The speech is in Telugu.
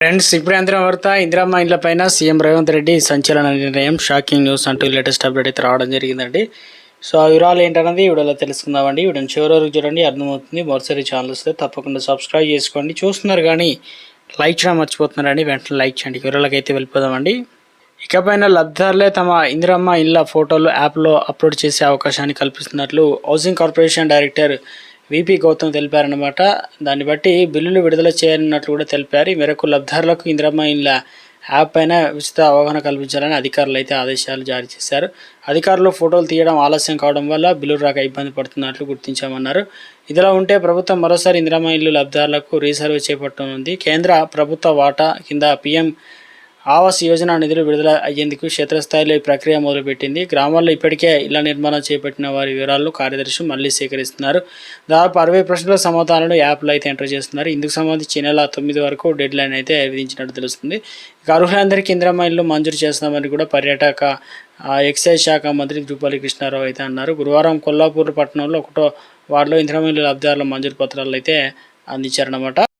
ఫ్రెండ్స్ ఇప్పుడు అంతరం వార్త ఇందిరమ్మ ఇండ్ల పైన సీఎం రేవంత్ రెడ్డి సంచలన నిర్ణయం. షాకింగ్ న్యూస్ అంటూ లేటెస్ట్ అప్డేట్ అయితే రావడం జరిగిందండి. సో ఆ వివరాలు ఏంటన్నది వీడియోలో తెలుసుకుందామండి. వీడియోని చివరి వరకు చూడండి అర్థమవుతుంది. మరోసారి ఛానల్ వస్తే తప్పకుండా సబ్స్క్రైబ్ చేసుకోండి. చూస్తున్నారు కానీ లైక్ చేయడం మర్చిపోతున్నారండి. వెంటనే లైక్ చేయండి. వివరాలకు అయితే వెళ్ళిపోదామండి. ఇకపైన లబ్ధిదారులే తమ ఇందిరమ్మ ఇళ్ళ ఫోటోలు యాప్లో అప్లోడ్ చేసే అవకాశాన్ని కల్పిస్తున్నట్లు housing corporation director VP Gautam తెలిపారనమాట దాన్ని బట్టి బిల్లులు విడుదల చేయనున్నట్లు కూడా తెలిపారు. ఈ మేరకు లబ్ధిదారులకు ఇందిరమ్మ ఇండ్ల యాప్ పైన ఉచిత అవగాహన కల్పించాలని అధికారులు అయితే ఆదేశాలు జారీ చేశారు. అధికారులు ఫోటోలు తీయడం ఆలస్యం కావడం వల్ల బిల్లులు రాక ఇబ్బంది పడుతున్నట్లు గుర్తించామన్నారు. ఇదిలా ఉంటే ప్రభుత్వం మరోసారి ఇందిరమ్మ ఇల్లు లబ్ధిదారులకు రీసర్వే చేపట్టనుంది. కేంద్ర ప్రభుత్వ వాటా కింద పీఎం ఆవాస్ యోజన నిధులు విడుదల అయ్యేందుకు క్షేత్రస్థాయిలో ఈ ప్రక్రియ మొదలుపెట్టింది. గ్రామాల్లో ఇప్పటికే ఇళ్ళ నిర్మాణం చేపట్టిన వారి వివరాలను కార్యదర్శి మళ్ళీ సేకరిస్తున్నారు. దాదాపు అరవై ప్రశ్నల సమాధానాలు యాప్లో అయితే ఎంటర్ చేస్తున్నారు. ఇందుకు సంబంధించి నెల తొమ్మిది వరకు డెడ్ లైన్ అయితే విధించినట్టు తెలుస్తుంది. ఇక అర్హులందరికీ ఇందిరమ్మ ఇల్లు మంజూరు చేస్తున్నామని కూడా పర్యాటక ఎక్సైజ్ శాఖ మంత్రి జూపల్లి కృష్ణారావు అయితే అన్నారు. గురువారం కొల్లాపూర్ పట్టణంలో ఒకటో వార్డులో ఇందిరమ్మ ఇల్లు లబ్ధిదారుల మంజూరు పత్రాలు అయితే అందించారన్నమాట.